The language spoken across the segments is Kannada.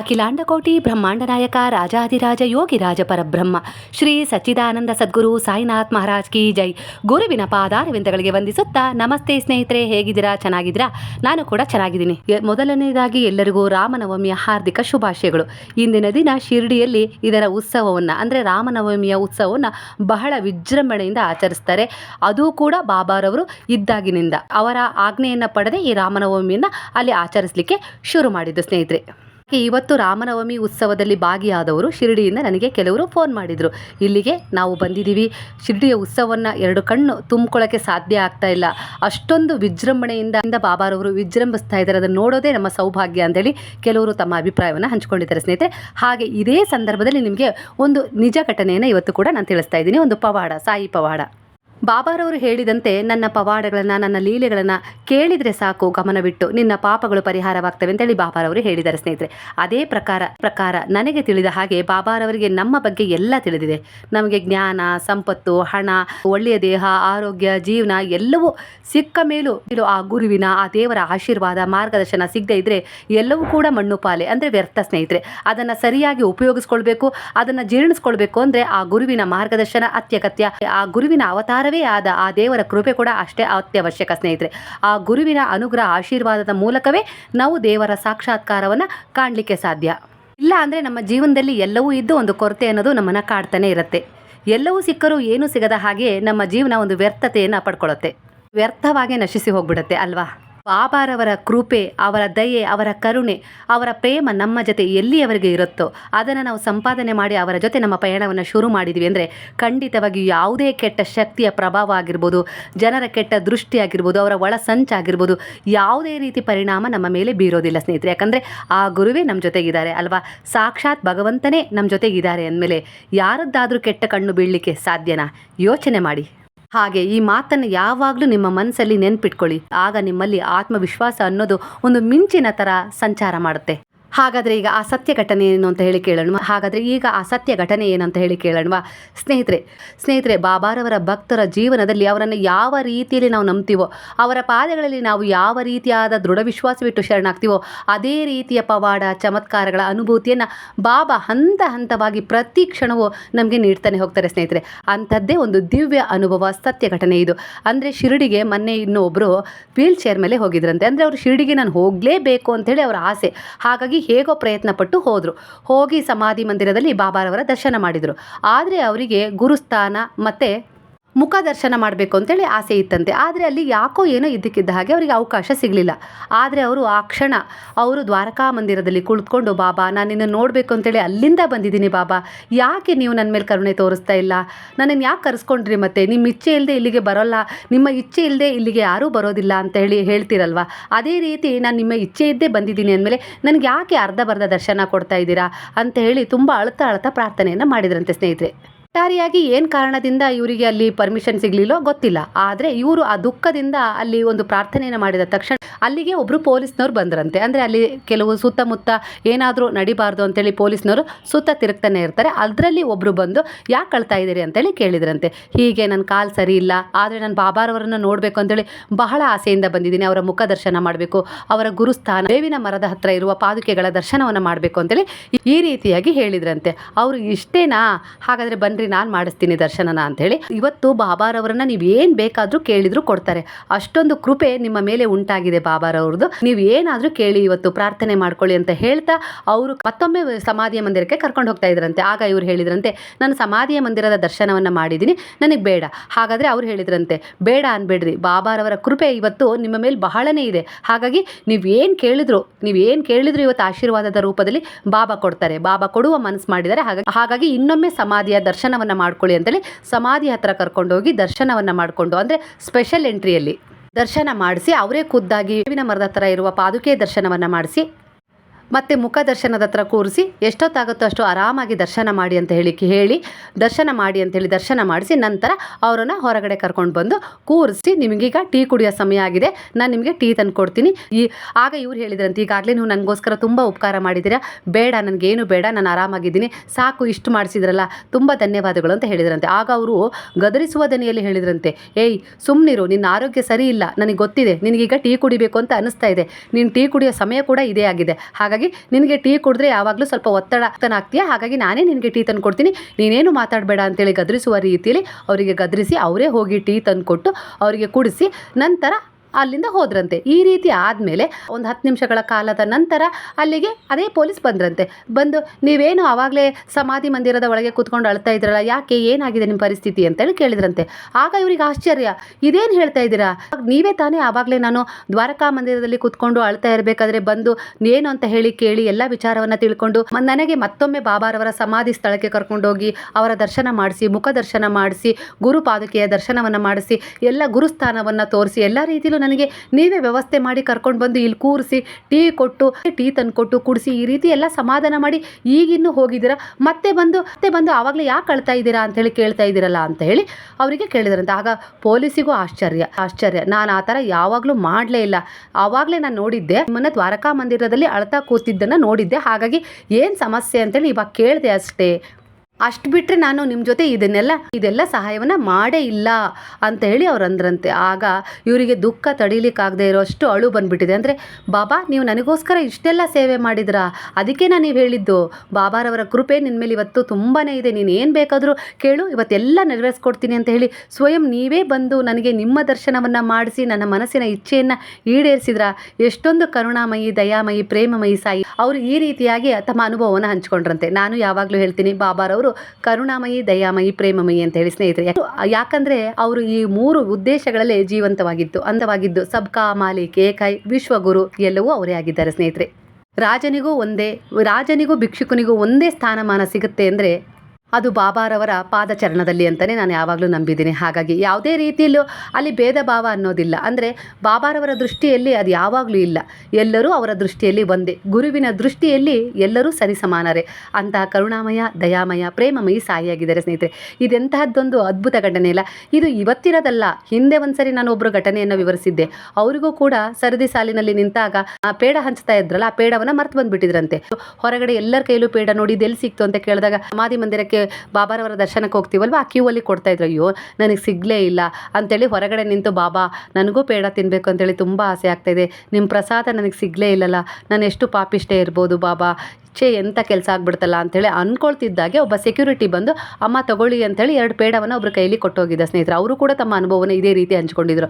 ಅಖಿಲಾಂಡಕೋಟಿ ಬ್ರಹ್ಮಾಂಡ ನಾಯಕ ರಾಜಾಧಿರಾಜ ಯೋಗಿ ರಾಜ ಪರಬ್ರಹ್ಮ. ಶ್ರೀ ಸಚ್ಚಿದಾನಂದ ಸದ್ಗುರು ಸಾಯಿನಾಥ್ ಮಹಾರಾಜ್ ಕಿ ಜೈ. ಗುರುವಿನ ಪಾದಾರವಿಂದಗಳಿಗೆ ವಂದಿಸುತ್ತಾ, ನಮಸ್ತೆ ಸ್ನೇಹಿತರೆ, ಹೇಗಿದ್ದೀರಾ? ಚೆನ್ನಾಗಿದ್ದೀರಾ? ನಾನು ಕೂಡ ಚೆನ್ನಾಗಿದ್ದೀನಿ. ಮೊದಲನೆಯದಾಗಿ ಎಲ್ಲರಿಗೂ ರಾಮನವಮಿಯ ಹಾರ್ದಿಕ ಶುಭಾಶಯಗಳು. ಇಂದಿನ ದಿನ ಶಿರಡಿಯಲ್ಲಿ ಇದರ ಉತ್ಸವವನ್ನು, ಅಂದರೆ ರಾಮನವಮಿಯ ಉತ್ಸವವನ್ನು ಬಹಳ ವಿಜೃಂಭಣೆಯಿಂದ ಆಚರಿಸ್ತಾರೆ. ಅದು ಕೂಡ ಬಾಬಾರವರು ಇದ್ದಾಗಿನಿಂದ ಅವರ ಆಜ್ಞೆಯನ್ನು ಪಡೆದೇ ಈ ರಾಮನವಮಿಯನ್ನು ಅಲ್ಲಿ ಆಚರಿಸಲಿಕ್ಕೆ ಶುರು ಮಾಡಿದ್ದು ಸ್ನೇಹಿತರೆ. ಇವತ್ತು ರಾಮನವಮಿ ಉತ್ಸವದಲ್ಲಿ ಭಾಗಿಯಾದವರು ಶಿರಡಿಯಿಂದ ನನಗೆ ಕೆಲವರು ಫೋನ್ ಮಾಡಿದರು. ಇಲ್ಲಿಗೆ ನಾವು ಬಂದಿದ್ದೀವಿ. ಶಿರಡಿಯ ಉತ್ಸವವನ್ನು ಎರಡು ಕಣ್ಣು ತುಂಬ್ಕೊಳ್ಳೋಕ್ಕೆ ಸಾಧ್ಯ ಆಗ್ತಾ ಇಲ್ಲ. ಅಷ್ಟೊಂದು ವಿಜೃಂಭಣೆಯಿಂದ ಇಂದ ಬಾಬಾರವರು ವಿಜೃಂಭಿಸ್ತಾ ಇದ್ದಾರೆ. ಅದನ್ನು ನೋಡೋದೇ ನಮ್ಮ ಸೌಭಾಗ್ಯ ಅಂತೇಳಿ ಕೆಲವರು ತಮ್ಮ ಅಭಿಪ್ರಾಯವನ್ನು ಹಂಚ್ಕೊಂಡಿದ್ದಾರೆ ಸ್ನೇಹಿತರೆ. ಹಾಗೆ ಇದೇ ಸಂದರ್ಭದಲ್ಲಿ ನಿಮಗೆ ಒಂದು ನಿಜ ಘಟನೆಯನ್ನು ಇವತ್ತು ಕೂಡ ನಾನು ತಿಳಿಸ್ತಾ ಇದ್ದೀನಿ. ಒಂದು ಪವಾಡ, ಸಾಯಿ ಪವಾಡ. ಬಾಬಾರವರು ಹೇಳಿದಂತೆ ನನ್ನ ಪವಾಡಗಳನ್ನು, ನನ್ನ ಲೀಲೆಗಳನ್ನು ಕೇಳಿದರೆ ಸಾಕು ಗಮನವಿಟ್ಟು ನಿನ್ನ ಪಾಪಗಳು ಪರಿಹಾರವಾಗ್ತವೆ ಅಂತೇಳಿ ಬಾಬಾರವರು ಹೇಳಿದ್ದಾರೆ ಸ್ನೇಹಿತರೆ. ಅದೇ ಪ್ರಕಾರ ಪ್ರಕಾರ ನನಗೆ ತಿಳಿದ ಹಾಗೆ ಬಾಬಾರವರಿಗೆ ನಮ್ಮ ಬಗ್ಗೆ ಎಲ್ಲ ತಿಳಿದಿದೆ. ನಮಗೆ ಜ್ಞಾನ, ಸಂಪತ್ತು, ಹಣ, ಒಳ್ಳೆಯ ದೇಹ, ಆರೋಗ್ಯ, ಜೀವನ ಎಲ್ಲವೂ ಸಿಕ್ಕ ಮೇಲೂ ಆ ಗುರುವಿನ, ಆ ದೇವರ ಆಶೀರ್ವಾದ, ಮಾರ್ಗದರ್ಶನ ಸಿಗದೇ ಇದ್ರೆ ಎಲ್ಲವೂ ಕೂಡ ಮಣ್ಣು ಪಾಲೆ ಅಂದರೆ ವ್ಯರ್ಥ ಸ್ನೇಹಿತರೆ. ಅದನ್ನು ಸರಿಯಾಗಿ ಉಪಯೋಗಿಸ್ಕೊಳ್ಬೇಕು, ಅದನ್ನು ಜೀರ್ಣಿಸ್ಕೊಳ್ಬೇಕು ಅಂದರೆ ಆ ಗುರುವಿನ ಮಾರ್ಗದರ್ಶನ ಅತ್ಯಗತ್ಯ. ಆ ಗುರುವಿನ ಅವತಾರವೇ ಆದ ಆ ದೇವರ ಕೃಪೆ ಕೂಡ ಅಷ್ಟೇ ಅತ್ಯವಶ್ಯಕ ಸ್ನೇಹಿತರೆ. ಆ ಗುರುವಿನ ಅನುಗ್ರಹ ಆಶೀರ್ವಾದದ ಮೂಲಕವೇ ನಾವು ದೇವರ ಸಾಕ್ಷಾತ್ಕಾರವನ್ನು ಕಾಣಲಿಕ್ಕೆ ಸಾಧ್ಯ. ಇಲ್ಲ ಅಂದರೆ ನಮ್ಮ ಜೀವನದಲ್ಲಿ ಎಲ್ಲವೂ ಇದ್ದು ಒಂದು ಕೊರತೆ ಅನ್ನೋದು ನಮ್ಮನ್ನು ಕಾಡ್ತಾನೆ ಇರುತ್ತೆ. ಎಲ್ಲವೂ ಸಿಕ್ಕರೂ ಏನೂ ಸಿಗದ ಹಾಗೆ ನಮ್ಮ ಜೀವನ ಒಂದು ವ್ಯರ್ಥತೆಯನ್ನು ಪಡ್ಕೊಳ್ಳುತ್ತೆ ವ್ಯರ್ಥವಾಗಿ ನಶಿಸಿ ಹೋಗ್ಬಿಡುತ್ತೆ, ಅಲ್ವಾ? ಬಾಬಾರವರ ಕೃಪೆ, ಅವರ ದಯೆ, ಅವರ ಕರುಣೆ, ಅವರ ಪ್ರೇಮ ನಮ್ಮ ಜೊತೆ ಎಲ್ಲಿಯವರೆಗೆ ಇರುತ್ತೋ ಅದನ್ನು ನಾವು ಸಂಪಾದನೆ ಮಾಡಿ ಅವರ ಜೊತೆ ನಮ್ಮ ಪಯಣವನ್ನು ಶುರು ಮಾಡಿದ್ವಿ. ಅಂದರೆ ಖಂಡಿತವಾಗಿ ಯಾವುದೇ ಕೆಟ್ಟ ಶಕ್ತಿಯ ಪ್ರಭಾವ ಆಗಿರ್ಬೋದು, ಜನರ ಕೆಟ್ಟ ದೃಷ್ಟಿ ಆಗಿರ್ಬೋದು, ಅವರ ಒಳ ಸಂಚಾಗಿರ್ಬೋದು ಯಾವುದೇ ರೀತಿ ಪರಿಣಾಮ ನಮ್ಮ ಮೇಲೆ ಬೀರೋದಿಲ್ಲ ಸ್ನೇಹಿತರೆ. ಯಾಕಂದರೆ ಆ ಗುರುವೇ ನಮ್ಮ ಜೊತೆಗಿದ್ದಾರೆ ಅಲ್ವಾ? ಸಾಕ್ಷಾತ್ ಭಗವಂತನೇ ನಮ್ಮ ಜೊತೆಗಿದ್ದಾರೆ ಅಂದಮೇಲೆ ಯಾರದ್ದಾದರೂ ಕೆಟ್ಟ ಕಣ್ಣು ಬೀಳಲಿಕ್ಕೆ ಸಾಧ್ಯನಾ? ಯೋಚನೆ ಮಾಡಿ. ಹಾಗೆ ಈ ಮಾತನ್ನು ಯಾವಾಗಲೂ ನಿಮ್ಮ ಮನಸ್ಸಲ್ಲಿ ನೆನ್ಪಿಟ್ಕೊಳ್ಳಿ. ಆಗ ನಿಮ್ಮಲ್ಲಿ ಆತ್ಮವಿಶ್ವಾಸ ಅನ್ನೋದು ಒಂದು ಮಿಂಚಿನ ಥರ ಸಂಚಾರ ಮಾಡುತ್ತೆ. ಹಾಗಾದರೆ ಈಗ ಆ ಸತ್ಯ ಘಟನೆ ಏನು ಅಂತ ಹೇಳಿ ಕೇಳೋಣ ಹಾಗಾದರೆ ಈಗ ಆ ಸತ್ಯ ಘಟನೆ ಅಂತ ಹೇಳಿ ಕೇಳೋಣವಾ? ಸ್ನೇಹಿತರೆ ಸ್ನೇಹಿತರೆ, ಬಾಬಾರವರ ಭಕ್ತರ ಜೀವನದಲ್ಲಿ ಅವರನ್ನು ಯಾವ ರೀತಿಯಲ್ಲಿ ನಾವು ನಂಬ್ತೀವೋ, ಅವರ ಪಾದಗಳಲ್ಲಿ ನಾವು ಯಾವ ರೀತಿಯಾದ ದೃಢ ವಿಶ್ವಾಸವಿಟ್ಟು ಶರಣಾಗ್ತೀವೋ, ಅದೇ ರೀತಿಯ ಪವಾಡ, ಚಮತ್ಕಾರಗಳ ಅನುಭೂತಿಯನ್ನು ಬಾಬಾ ಹಂತ ಹಂತವಾಗಿ ಪ್ರತಿ ಕ್ಷಣವೂ ನಮಗೆ ನೀಡ್ತಾನೆ ಹೋಗ್ತಾರೆ ಸ್ನೇಹಿತರೆ. ಅಂಥದ್ದೇ ಒಂದು ದಿವ್ಯ ಅನುಭವ ಸತ್ಯ ಘಟನೆ ಇದು. ಅಂದರೆ ಶಿರಡಿಗೆ ಮೊನ್ನೆ ಇನ್ನೊಬ್ಬರು ವೀಲ್ ಚೇರ್ ಮೇಲೆ ಹೋಗಿದ್ರಂತೆ. ಅಂದರೆ ಅವರು ಶಿರಡಿಗೆ ನಾನು ಹೋಗಲೇಬೇಕು ಅಂತೇಳಿ ಅವರ ಆಸೆ. ಹಾಗಾಗಿ ಹೇಗೋ ಪ್ರಯತ್ನ ಪಟ್ಟು ಹೋದರು. ಹೋಗಿ ಸಮಾಧಿ ಮಂದಿರದಲ್ಲಿ ಬಾಬಾರವರ ದರ್ಶನ ಮಾಡಿದರು. ಆದರೆ ಅವರಿಗೆ ಗುರುಸ್ಥಾನ ಮತ್ತು ಮುಖ ದರ್ಶನ ಮಾಡಬೇಕು ಅಂತೇಳಿ ಆಸೆ ಇತ್ತಂತೆ. ಆದರೆ ಅಲ್ಲಿ ಯಾಕೋ ಏನೋ ಇದ್ದಕ್ಕಿದ್ದ ಹಾಗೆ ಅವರಿಗೆ ಅವಕಾಶ ಸಿಗಲಿಲ್ಲ. ಆದರೆ ಅವರು ಆ ಕ್ಷಣ ಅವರು ದ್ವಾರಕಾ ಮಂದಿರದಲ್ಲಿ ಕುಳಿತುಕೊಂಡು, ಬಾಬಾ, ನಾನು ನಿನ್ನ ನೋಡಬೇಕು ಅಂತೇಳಿ ಅಲ್ಲಿಂದ ಬಂದಿದ್ದೀನಿ ಬಾಬಾ. ಯಾಕೆ ನೀವು ನನ್ನ ಮೇಲೆ ಕರುಣೆ ತೋರಿಸ್ತಾ ಇಲ್ಲ? ನನ್ನನ್ನು ಯಾಕೆ ಕರೆಸ್ಕೊಂಡ್ರಿ ಮತ್ತೆ? ನಿಮ್ಮ ಇಚ್ಛೆ ಇಲ್ಲದೆ ಇಲ್ಲಿಗೆ ಬರೋಲ್ಲ. ನಿಮ್ಮ ಇಚ್ಛೆ ಇಲ್ಲದೆ ಇಲ್ಲಿಗೆ ಯಾರೂ ಬರೋದಿಲ್ಲ ಅಂತ ಹೇಳಿ ಹೇಳ್ತೀರಲ್ವ? ಅದೇ ರೀತಿ ನಾನು ನಿಮ್ಮ ಇಚ್ಛೆ ಇದ್ದೇ ಬಂದಿದ್ದೀನಿ ಅಂದಮೇಲೆ ನನಗೆ ಯಾಕೆ ಅರ್ಧ ಬರ್ಧ ದರ್ಶನ ಕೊಡ್ತಾ ಇದ್ದೀರಾ? ಅಂತ ಹೇಳಿ ತುಂಬ ಅಳ್ತಾ ಅಳ್ತಾ ಪ್ರಾರ್ಥನೆಯನ್ನು ಮಾಡಿದ್ರಂತೆ ಸ್ನೇಹಿತರೆ. ಒಟ್ಟಾರೆಯಾಗಿ ಏನು ಕಾರಣದಿಂದ ಇವರಿಗೆ ಅಲ್ಲಿ ಪರ್ಮಿಷನ್ ಸಿಗಲಿಲ್ಲೋ ಗೊತ್ತಿಲ್ಲ. ಆದರೆ ಇವರು ಆ ದುಃಖದಿಂದ ಅಲ್ಲಿ ಒಂದು ಪ್ರಾರ್ಥನೆಯನ್ನು ಮಾಡಿದ ತಕ್ಷಣ ಅಲ್ಲಿಗೆ ಒಬ್ಬರು ಪೊಲೀಸ್ನವ್ರು ಬಂದ್ರಂತೆ. ಅಂದರೆ ಅಲ್ಲಿ ಕೆಲವು ಸುತ್ತಮುತ್ತ ಏನಾದರೂ ನಡಿಬಾರ್ದು ಅಂತೇಳಿ ಪೊಲೀಸ್ನವರು ಸುತ್ತ ತಿರುಗ್ತಾನೆ ಇರ್ತಾರೆ. ಅದರಲ್ಲಿ ಒಬ್ಬರು ಬಂದು, ಯಾಕೆ ಕಳ್ತಾ ಇದ್ದೀರಿ? ಅಂತೇಳಿ ಕೇಳಿದ್ರಂತೆ. ಹೀಗೆ ನನ್ನ ಕಾಲು ಸರಿ ಇಲ್ಲ. ಆದರೆ ನಾನು ಬಾಬಾರವರನ್ನು ನೋಡಬೇಕು ಅಂತೇಳಿ ಬಹಳ ಆಸೆಯಿಂದ ಬಂದಿದ್ದೀನಿ. ಅವರ ಮುಖ ದರ್ಶನ ಮಾಡಬೇಕು. ಅವರ ಗುರುಸ್ಥಾನ ಬೇವಿನ ಮರದ ಹತ್ರ ಇರುವ ಪಾದುಕೆಗಳ ದರ್ಶನವನ್ನು ಮಾಡಬೇಕು ಅಂತೇಳಿ ಈ ರೀತಿಯಾಗಿ ಹೇಳಿದ್ರಂತೆ. ಅವರು ಇಷ್ಟೇನಾ? ಹಾಗಾದರೆ ಬನ್ರಿ ನಾನು ಮಾಡಿಸ್ತೀನಿ ದರ್ಶನನ ಅಂಥೇಳಿ. ಇವತ್ತು ಬಾಬಾರವರನ್ನ ನೀವು ಏನು ಬೇಕಾದರೂ ಕೇಳಿದ್ರು ಕೊಡ್ತಾರೆ. ಅಷ್ಟೊಂದು ಕೃಪೆ ನಿಮ್ಮ ಮೇಲೆ ಉಂಟಾಗಿದೆ ಬಾಬಾರವ್ರದ್ದು. ನೀವು ಏನಾದರೂ ಕೇಳಿ ಇವತ್ತು ಪ್ರಾರ್ಥನೆ ಮಾಡ್ಕೊಳ್ಳಿ ಅಂತ ಹೇಳ್ತಾ ಅವರು ಮತ್ತೊಮ್ಮೆ ಸಮಾಧಿಯ ಮಂದಿರಕ್ಕೆ ಕರ್ಕೊಂಡು ಹೋಗ್ತಾ ಇದ್ರಂತೆ. ಆಗ ಇವ್ರು ಹೇಳಿದ್ರಂತೆ, ನಾನು ಸಮಾಧಿಯ ಮಂದಿರದ ದರ್ಶನವನ್ನು ಮಾಡಿದ್ದೀನಿ. ನನಗೆ ಬೇಡ. ಹಾಗಾದರೆ ಅವ್ರು ಹೇಳಿದ್ರಂತೆ, ಬೇಡ ಅನ್ಬೇಡ್ರಿ. ಬಾಬಾರವರ ಕೃಪೆ ಇವತ್ತು ನಿಮ್ಮ ಮೇಲೆ ಬಹಳನೇ ಇದೆ. ಹಾಗಾಗಿ ನೀವು ಏನು ಕೇಳಿದ್ರು, ನೀವು ಏನು ಕೇಳಿದ್ರು ಇವತ್ತು ಆಶೀರ್ವಾದದ ರೂಪದಲ್ಲಿ ಬಾಬಾ ಕೊಡ್ತಾರೆ. ಬಾಬಾ ಕೊಡುವ ಮನಸ್ಸು ಮಾಡಿದರೆ ಹಾಗಾಗಿ ಹಾಗಾಗಿ ಇನ್ನೊಮ್ಮೆ ಸಮಾಧಿಯ ದರ್ಶನವನ್ನು ಮಾಡ್ಕೊಳ್ಳಿ ಅಂತೇಳಿ ಸಮಾಧಿ ಹತ್ರ ಕರ್ಕೊಂಡೋಗಿ ದರ್ಶನವನ್ನು ಮಾಡಿಕೊಂಡು, ಅಂದರೆ ಸ್ಪೆಷಲ್ ಎಂಟ್ರಿಯಲ್ಲಿ ದರ್ಶನ ಮಾಡಿಸಿ, ಅವರೇ ಖುದ್ದಾಗಿ ಬೇವಿನ ಮರದ ಹತ್ರ ಇರುವ ಪಾದುಕೆ ದರ್ಶನವನ್ನು ಮಾಡಿಸಿ ಮತ್ತು ಮುಖ ದರ್ಶನದ ಹತ್ರ ಕೂರಿಸಿ, ಎಷ್ಟೊತ್ತಾಗುತ್ತೋ ಅಷ್ಟು ಆರಾಮಾಗಿ ದರ್ಶನ ಮಾಡಿ ಅಂತ ಹೇಳಿ ಹೇಳಿ, ದರ್ಶನ ಮಾಡಿ ಅಂತೇಳಿ ದರ್ಶನ ಮಾಡಿಸಿ, ನಂತರ ಅವರನ್ನು ಹೊರಗಡೆ ಕರ್ಕೊಂಡು ಬಂದು ಕೂರಿಸಿ, ನಿಮಗೀಗ ಟೀ ಕುಡಿಯೋ ಸಮಯ ಆಗಿದೆ, ನಾನು ನಿಮಗೆ ಟೀ ತಂದು ಕೊಡ್ತೀನಿ. ಈ, ಆಗ ಇವ್ರು ಹೇಳಿದ್ರಂತೆ, ಈಗಾಗಲೇ ನೀವು ನನಗೋಸ್ಕರ ತುಂಬ ಉಪಕಾರ ಮಾಡಿದ್ದೀರಾ? ಬೇಡ, ನನಗೇನು ಬೇಡ, ನಾನು ಆರಾಮಾಗಿದ್ದೀನಿ, ಸಾಕು, ಇಷ್ಟು ಮಾಡಿಸಿದ್ರಲ್ಲ, ತುಂಬ ಧನ್ಯವಾದಗಳು ಅಂತ ಹೇಳಿದ್ರಂತೆ. ಆಗ ಅವರು ಗದರಿಸುವ ದನಿಯಲ್ಲಿ ಹೇಳಿದ್ರಂತೆ, ಏಯ್ ಸುಮ್ಮನಿರು ನಿನ್ನ ಆರೋಗ್ಯ ಸರಿ ಇಲ್ಲ, ನನಗೆ ಗೊತ್ತಿದೆ, ನಿನಗೀಗ ಟೀ ಕುಡಿಬೇಕು ಅಂತ ಅನಿಸ್ತಾ ಇದೆ, ನೀನು ಟೀ ಕುಡಿಯೋ ಸಮಯ ಕೂಡ ಇದೇ ಆಗಿದೆ ಹಾಗಾಗಿ ಹಾಗಾಗಿ ನಿನಗೆ ಟೀ ಕುಡಿದ್ರೆ ಯಾವಾಗಲೂ ಸ್ವಲ್ಪ ಒತ್ತಡ ಆಗ್ತೀಯ ಹಾಗಾಗಿ ನಾನೇ ನಿನಗೆ ಟೀ ತಂದು ಕೊಡ್ತೀನಿ ನೀನೇನು ಮಾತಾಡಬೇಡ ಅಂತೇಳಿ ಗದರಿಸುವ ರೀತಿಯಲ್ಲಿ ಅವರಿಗೆ ಗದರಿಸಿ ಅವರೇ ಹೋಗಿ ಟೀ ತಂದು ಕೊಟ್ಟು ಅವರಿಗೆ ಕುಡಿಸಿ ನಂತರ ಅಲ್ಲಿಂದ ಹೋದ್ರಂತೆ. ಈ ರೀತಿ ಆದಮೇಲೆ ಒಂದು ಹತ್ತು ನಿಮಿಷಗಳ ಕಾಲದ ನಂತರ ಅಲ್ಲಿಗೆ ಅದೇ ಪೊಲೀಸ್ ಬಂದ್ರಂತೆ. ಬಂದು ನೀವೇನು ಆವಾಗಲೇ ಸಮಾಧಿ ಮಂದಿರದ ಒಳಗೆ ಕೂತ್ಕೊಂಡು ಅಳ್ತಾ ಇದ್ರಲ್ಲ ಯಾಕೆ ಏನಾಗಿದೆ ನಿಮ್ಮ ಪರಿಸ್ಥಿತಿ ಅಂತೇಳಿ ಕೇಳಿದ್ರಂತೆ. ಆಗ ಇವ್ರಿಗೆ ಆಶ್ಚರ್ಯ, ಇದೇನು ಹೇಳ್ತಾ ಇದ್ದೀರಾ? ನೀವೇ ತಾನೇ ಆವಾಗಲೇ ನಾನು ದ್ವಾರಕಾ ಮಂದಿರದಲ್ಲಿ ಕೂತ್ಕೊಂಡು ಅಳ್ತಾ ಇರಬೇಕಾದ್ರೆ ಬಂದು ಏನು ಅಂತ ಹೇಳಿ ಕೇಳಿ ಎಲ್ಲ ವಿಚಾರವನ್ನು ತಿಳ್ಕೊಂಡು ನನಗೆ ಮತ್ತೊಮ್ಮೆ ಬಾಬಾರವರ ಸಮಾಧಿ ಸ್ಥಳಕ್ಕೆ ಕರ್ಕೊಂಡೋಗಿ ಅವರ ದರ್ಶನ ಮಾಡಿಸಿ ಮುಖ ದರ್ಶನ ಮಾಡಿಸಿ, ಗುರು ಪಾದುಕೆಯ ದರ್ಶನವನ್ನು ಮಾಡಿಸಿ, ಎಲ್ಲ ಗುರುಸ್ಥಾನವನ್ನು ತೋರಿಸಿ, ಎಲ್ಲ ರೀತಿಯಲ್ಲೂ ನನಗೆ ನೀವೇ ವ್ಯವಸ್ಥೆ ಮಾಡಿ ಕರ್ಕೊಂಡು ಬಂದು ಇಲ್ಲಿ ಕೂರಿಸಿ, ಟೀ ಕೊಟ್ಟು, ಟೀ ತಂದು ಕೊಟ್ಟು ಕುಡಿಸಿ, ಈ ರೀತಿ ಎಲ್ಲ ಸಮಾಧಾನ ಮಾಡಿ ಈಗಿನ್ನೂ ಹೋಗಿದ್ದೀರಾ? ಮತ್ತೆ ಬಂದು ಮತ್ತೆ ಬಂದು ಆವಾಗಲೇ ಯಾಕೆ ಅಳ್ತಾ ಇದ್ದೀರಾ ಅಂತ ಹೇಳಿ ಕೇಳ್ತಾ ಇದ್ದೀರಲ್ಲ ಅಂತ ಹೇಳಿ ಅವರಿಗೆ ಕೇಳಿದ್ರಂತೆ. ಆಗ ಪೊಲೀಸಿಗೂ ಆಶ್ಚರ್ಯ ಆಶ್ಚರ್ಯ. ನಾನು ಆ ಥರ ಯಾವಾಗಲೂ ಮಾಡಲೇ ಇಲ್ಲ. ಆವಾಗಲೇ ನಾನು ನೋಡಿದ್ದೆ ಮೊನ್ನೆ ದ್ವಾರಕಾ ಮಂದಿರದಲ್ಲಿ ಅಳ್ತಾ ಕೂತಿದ್ದನ್ನು ನೋಡಿದ್ದೆ. ಹಾಗಾಗಿ ಏನು ಸಮಸ್ಯೆ ಅಂತೇಳಿ ಇವಾಗ ಕೇಳಿದೆ ಅಷ್ಟೇ. ಅಷ್ಟು ಬಿಟ್ಟರೆ ನಾನು ನಿಮ್ಮ ಜೊತೆ ಇದನ್ನೆಲ್ಲ, ಇದೆಲ್ಲ ಸಹಾಯವನ್ನು ಮಾಡೇ ಇಲ್ಲ ಅಂತ ಹೇಳಿ ಅವ್ರು ಅಂದ್ರಂತೆ. ಆಗ ಇವರಿಗೆ ದುಃಖ ತಡೀಲಿಕ್ಕಾಗದೇ ಇರೋಷ್ಟು ಅಳು ಬಂದುಬಿಟ್ಟಿದೆ. ಅಂದರೆ, ಬಾಬಾ, ನೀವು ನನಗೋಸ್ಕರ ಇಷ್ಟೆಲ್ಲ ಸೇವೆ ಮಾಡಿದ್ರಾ? ಅದಕ್ಕೆ ನಾನು ನೀವು ಹೇಳಿದ್ದು. ಬಾಬಾರವರ ಕೃಪೆ ನಿನ್ನ ಮೇಲೆ ಇವತ್ತು ತುಂಬಾ ಇದೆ. ನೀನು ಏನು ಬೇಕಾದರೂ ಕೇಳು. ಇವತ್ತೆಲ್ಲ ನೆರವೇರಿಸ್ಕೊಡ್ತೀನಿ ಅಂತ ಹೇಳಿ ಸ್ವಯಂ ನೀವೇ ಬಂದು ನನಗೆ ನಿಮ್ಮ ದರ್ಶನವನ್ನು ಮಾಡಿಸಿ, ನನ್ನ ಮನಸ್ಸಿನ ಇಚ್ಛೆಯನ್ನು ಈಡೇರಿಸಿದ್ರ? ಎಷ್ಟೊಂದು ಕರುಣಾಮಯಿ, ದಯಾಮಯಿ, ಪ್ರೇಮಮಯಿ ಸಾಯಿ ಅವರು ಈ ರೀತಿಯಾಗಿ ತಮ್ಮ ಅನುಭವವನ್ನು ಹಂಚ್ಕೊಂಡ್ರಂತೆ. ನಾನು ಯಾವಾಗಲೂ ಹೇಳ್ತೀನಿ, ಬಾಬಾರವರು ಕರುಣಾಮಯಿ, ದಯಾಮಯಿ, ಪ್ರೇಮಮಯಿ ಅಂತ ಹೇಳಿ ಸ್ನೇಹಿತರೆ. ಯಾಕೆ- ಯಾಕಂದ್ರೆ ಅವರು ಈ ಮೂರು ಉದ್ದೇಶಗಳಲ್ಲೇ ಜೀವಂತವಾಗಿತ್ತು ಅಂದವಾಗಿದ್ದು ಸಬ್ಕಾ, ಮಾಲಿಕ್ ಏಕೈ ವಿಶ್ವಗುರು ಎಲ್ಲವೂ ಅವರೇ ಆಗಿದ್ದಾರೆ ಸ್ನೇಹಿತರೆ. ರಾಜನಿಗೂ ಒಂದೇ, ರಾಜನಿಗೂ, ಭಿಕ್ಷುಕನಿಗೂ ಒಂದೇ ಸ್ಥಾನಮಾನ ಸಿಗುತ್ತೆ ಅಂದರೆ ಅದು ಬಾಬಾರವರ ಪಾದಚರಣದಲ್ಲಿ ಅಂತಲೇ ನಾನು ಯಾವಾಗಲೂ ನಂಬಿದ್ದೀನಿ. ಹಾಗಾಗಿ ಯಾವುದೇ ರೀತಿಯಲ್ಲೂ ಅಲ್ಲಿ ಭೇದ ಭಾವ ಅನ್ನೋದಿಲ್ಲ. ಅಂದರೆ ಬಾಬಾರವರ ದೃಷ್ಟಿಯಲ್ಲಿ ಅದು ಯಾವಾಗಲೂ ಇಲ್ಲ. ಎಲ್ಲರೂ ಅವರ ದೃಷ್ಟಿಯಲ್ಲಿ ಒಂದೇ. ಗುರುವಿನ ದೃಷ್ಟಿಯಲ್ಲಿ ಎಲ್ಲರೂ ಸರಿಸಮಾನರೇ. ಅಂತಹ ಕರುಣಾಮಯ, ದಯಾಮಯ, ಪ್ರೇಮಮಯಿ ಸಾಯಿಯಾಗಿದ್ದಾರೆ ಸ್ನೇಹಿತರೆ. ಇದೆಂತಹದ್ದೊಂದು ಅದ್ಭುತ ಘಟನೆ ಇಲ್ಲ ಇದು ಇವತ್ತಿರೋದಲ್ಲ. ಹಿಂದೆ ಒಂದ್ಸರಿ ನಾನು ಒಬ್ಬರು ಘಟನೆಯನ್ನು ವಿವರಿಸಿದ್ದೆ. ಅವರಿಗೂ ಕೂಡ ಸರದಿ ಸಾಲಿನಲ್ಲಿ ನಿಂತಾಗ ಆ ಪೇಡ ಹಂಚ್ತಾ ಇದ್ರಲ್ಲ, ಆ ಪೇಡವನ್ನು ಮರ್ತು ಬಂದ್ಬಿಟ್ಟಿದ್ರಂತೆ. ಹೊರಗಡೆ ಎಲ್ಲರ ಕೈಲೂ ಪೇಡ ನೋಡಿ ಇದೆಲ್ಲಿ ಸಿಕ್ತು ಅಂತ ಕೇಳಿದಾಗ ಸಮಾಧಿ ಮಂದಿರಕ್ಕೆ ಬಾಬಾರವರ ದರ್ಶನಕ್ಕೆ ಹೋಗ್ತೀವಲ್ವ? ಆ ಕ್ಯೂ ಅಲ್ಲಿ ಕೊಡ್ತಾ ಇದ್ರು, ಅಯ್ಯೋ, ನನಗೆ ಸಿಗಲೇ ಇಲ್ಲ. ಅಂತೇಳಿ ಹೊರಗಡೆ ನಿಂತು, ಬಾಬಾ, ನನಗೂ ಪೇಡ ತಿನ್ನಬೇಕು ಅಂತೇಳಿ ತುಂಬ ಆಸೆ ಆಗ್ತಾಯಿದೆ ನಿಮ್ಮ ಪ್ರಸಾದ ನನಗೆ ಸಿಗಲೇ ಇಲ್ಲಲ್ಲ ನಾನು ಎಷ್ಟು ಪಾಪಿಷ್ಟೇ ಇರ್ಬೋದು, ಬಾಬಾ? ಛೇ ಎಂಥ ಕೆಲಸ ಆಗ್ಬಿಡ್ತಲ್ಲ ಅಂಥೇಳಿ ಅಂದ್ಕೊಳ್ತಿದ್ದಾಗೆ ಒಬ್ಬ ಸೆಕ್ಯೂರಿಟಿ ಬಂದು, ಅಮ್ಮ ತಗೊಳ್ಳಿ ಅಂತೇಳಿ ಎರಡು ಪೇಡವನ್ನು ಒಬ್ಬರ ಕೈಲಿ ಕೊಟ್ಟೋಗಿದ್ದ ಸ್ನೇಹಿತರು. ಅವರು ಕೂಡ ತಮ್ಮ ಅನುಭವನ ಇದೇ ರೀತಿ ಹಂಚ್ಕೊಂಡಿದ್ರು.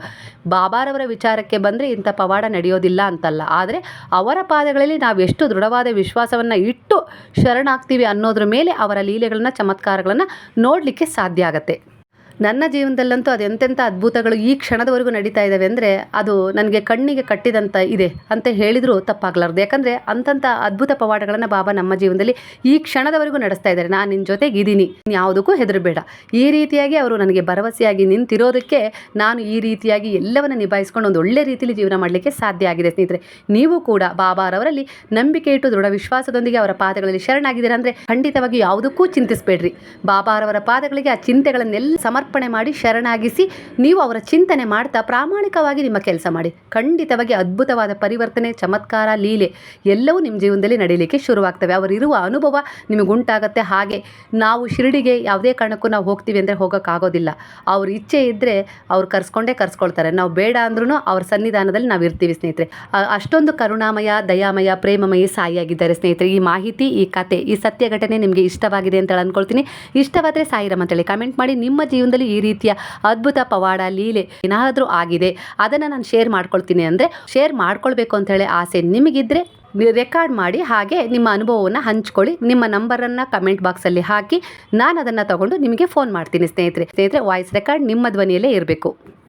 ಬಾಬಾರವರ ವಿಚಾರಕ್ಕೆ ಬಂದರೆ ಇಂಥ ಪವಾಡ ನಡೆಯೋದಿಲ್ಲ ಅಂತಲ್ಲ. ಆದರೆ ಅವರ ಪಾದಗಳಲ್ಲಿ ನಾವು ಎಷ್ಟು ದೃಢವಾದ ವಿಶ್ವಾಸವನ್ನು ಇಟ್ಟು ಶರಣಾಗ್ತೀವಿ ಅನ್ನೋದ್ರ ಮೇಲೆ ಅವರ ಲೀಲೆಗಳನ್ನ, ಚಮತ್ಕಾರಗಳನ್ನು ನೋಡಲಿಕ್ಕೆ ಸಾಧ್ಯ ಆಗತ್ತೆ. ನನ್ನ ಜೀವನದಲ್ಲಂತೂ ಅದೆಂತೆಂಥ ಅದ್ಭುತಗಳು ಈ ಕ್ಷಣದವರೆಗೂ ನಡೀತಾ ಇದ್ದಾವೆ ಅಂದರೆ ಅದು ನನಗೆ ಕಣ್ಣಿಗೆ ಕಟ್ಟಿದಂಥ ಇದೆ ಅಂತ ಹೇಳಿದರೂ ತಪ್ಪಾಗಲಾರ್ದು. ಯಾಕಂದರೆ ಅಂಥಂಥ ಅದ್ಭುತ ಪವಾಡಗಳನ್ನು ಬಾಬಾ ನಮ್ಮ ಜೀವನದಲ್ಲಿ ಈ ಕ್ಷಣದವರೆಗೂ ನಡೆಸ್ತಾ ಇದ್ದಾರೆ. ನಾನು ನಿನ್ನ ಜೊತೆಗೆ ಇದ್ದೀನಿ ಯಾವುದಕ್ಕೂ ಹೆದರಬೇಡ. ಈ ರೀತಿಯಾಗಿ ಅವರು ನನಗೆ ಭರವಸೆಯಾಗಿ ನಿಂತಿರೋದಕ್ಕೆ ನಾನು ಈ ರೀತಿಯಾಗಿ ಎಲ್ಲವನ್ನು ನಿಭಾಯಿಸ್ಕೊಂಡು ಒಂದು ಒಳ್ಳೆ ರೀತಿಯಲ್ಲಿ ಜೀವನ ಮಾಡಲಿಕ್ಕೆ ಸಾಧ್ಯ ಆಗಿದೆ ಸ್ನೇಹಿತರೆ. ನೀವು ಕೂಡ ಬಾಬಾರವರಲ್ಲಿ ನಂಬಿಕೆ ಇಟ್ಟು ದೃಢ ವಿಶ್ವಾಸದೊಂದಿಗೆ ಅವರ ಪಾದಗಳಲ್ಲಿ ಶರಣಾಗಿದ್ದೀರಾ ಅಂದರೆ ಖಂಡಿತವಾಗಿ ಯಾವುದಕ್ಕೂ ಚಿಂತಿಸಬೇಡ್ರಿ. ಬಾಬಾರವರ ಪಾದಗಳಿಗೆ ಆ ಚಿಂತೆಗಳನ್ನೆಲ್ಲ ಸಮರ್ಪಣೆ ಮಾಡಿ ಶರಣಾಗಿಸಿ ನೀವು ಅವರ ಚಿಂತನೆ ಮಾಡ್ತಾ ಪ್ರಾಮಾಣಿಕವಾಗಿ ನಿಮ್ಮ ಕೆಲಸ ಮಾಡಿ. ಖಂಡಿತವಾಗಿ ಅದ್ಭುತವಾದ ಪರಿವರ್ತನೆ, ಚಮತ್ಕಾರ, ಲೀಲೆ ಎಲ್ಲವೂ ನಿಮ್ಮ ಜೀವನದಲ್ಲಿ ನಡೀಲಿಕ್ಕೆ ಶುರುವಾಗ್ತವೆ. ಅವರಿರುವ ಅನುಭವ ನಿಮಗೆ ಉಂಟಾಗತ್ತೆ ಹಾಗೆ ನಾವು ಶಿರಡಿಗೆ ಯಾವುದೇ ಕಾರಣಕ್ಕೂ ನಾವು ಹೋಗ್ತೀವಿ ಅಂದರೆ ಹೋಗೋಕ್ಕಾಗೋದಿಲ್ಲ. ಅವ್ರ ಇಚ್ಛೆ ಇದ್ದರೆ ಅವ್ರು ಕರ್ಸ್ಕೊಂಡೇ ಕರ್ಸ್ಕೊಳ್ತಾರೆ. ನಾವು ಬೇಡ ಅಂದ್ರೂ ಅವ್ರ ಸನ್ನಿಧಾನದಲ್ಲಿ ನಾವು ಇರ್ತೀವಿ ಸ್ನೇಹಿತರೆ. ಅಷ್ಟೊಂದು ಕರುಣಾಮಯ, ದಯಾಮಯ, ಪ್ರೇಮಮಯ ಸಾಯಿಯಾಗಿದ್ದಾರೆ ಸ್ನೇಹಿತರೆ. ಈ ಮಾಹಿತಿ, ಈ ಕತೆ, ಈ ಸತ್ಯ ಘಟನೆ ನಿಮಗೆ ಇಷ್ಟವಾಗಿದೆ ಅಂತ ಅಂದ್ಕೊಳ್ತೀನಿ. ಇಷ್ಟವಾದರೆ ಸಾಯಿರಮ್ಮ ಅಂತೇಳಿ ಕಮೆಂಟ್ ಮಾಡಿ. ನಿಮ್ಮ ಜೀವನದಲ್ಲಿ ಈ ರೀತಿಯ ಅದ್ಭುತ ಪವಾಡ, ಲೀಲೆ ಏನಾದರೂ ಆಗಿದೆ, ಅದನ್ನು ನಾನು ಶೇರ್ ಮಾಡ್ಕೊಳ್ತೀನಿ ಅಂದರೆ ಶೇರ್ ಮಾಡ್ಕೊಳ್ಬೇಕು ಅಂತ ಹೇಳಿ ಆಸೆ ನಿಮಗಿದ್ರೆ ರೆಕಾರ್ಡ್ ಮಾಡಿ ಹಾಗೆ ನಿಮ್ಮ ಅನುಭವವನ್ನು ಹಂಚ್ಕೊಳ್ಳಿ. ನಿಮ್ಮ ನಂಬರನ್ನು ಕಮೆಂಟ್ ಬಾಕ್ಸಲ್ಲಿ ಹಾಕಿ ನಾನು ಅದನ್ನು ತಗೊಂಡು ನಿಮಗೆ ಫೋನ್ ಮಾಡ್ತೀನಿ ಸ್ನೇಹಿತರೆ. ಸ್ನೇಹಿತರೆ ವಾಯ್ಸ್ ರೆಕಾರ್ಡ್ ನಿಮ್ಮ ಧ್ವನಿಯಲ್ಲೇ ಇರಬೇಕು.